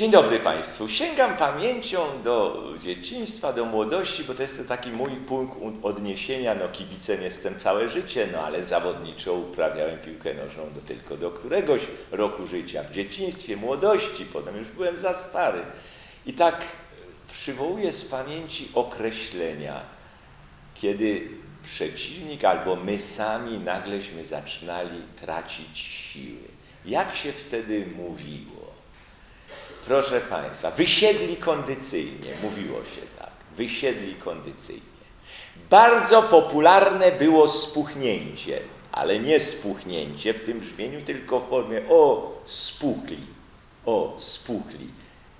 Dzień dobry Państwu. Sięgam pamięcią do dzieciństwa, do młodości, bo to jest to taki mój punkt odniesienia. No kibicem jestem całe życie, no ale zawodniczo uprawiałem piłkę nożną do, tylko do któregoś roku życia. W dzieciństwie, młodości, potem już byłem za stary. I tak przywołuję z pamięci określenia, kiedy przeciwnik albo my sami nagleśmy zaczynali tracić siły. Jak się wtedy mówiło? Proszę Państwa, wysiedli kondycyjnie, mówiło się tak, wysiedli kondycyjnie. Bardzo popularne było spuchnięcie, ale nie spuchnięcie w tym brzmieniu, tylko w formie o, spuchli, o, spuchli.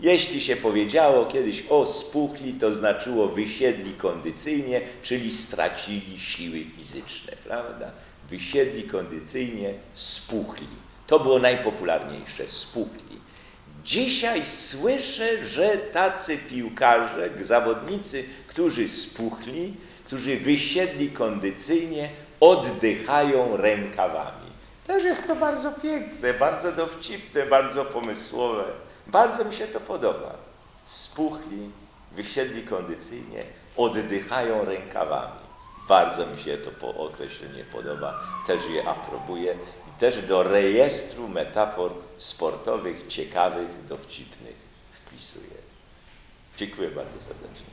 Jeśli się powiedziało kiedyś o spuchli, to znaczyło wysiedli kondycyjnie, czyli stracili siły fizyczne, prawda? Wysiedli kondycyjnie, spuchli. To było najpopularniejsze, spuchli. Dzisiaj słyszę, że tacy piłkarze, zawodnicy, którzy spuchli, którzy wysiedli kondycyjnie, oddychają rękawami. Też jest to bardzo piękne, bardzo dowcipne, bardzo pomysłowe. Bardzo mi się to podoba. Spuchli, wysiedli kondycyjnie, oddychają rękawami. Bardzo mi się to po określenie podoba, też je aprobuję i też do rejestru metafor sportowych, ciekawych, dowcipnych wpisuję. Dziękuję bardzo serdecznie.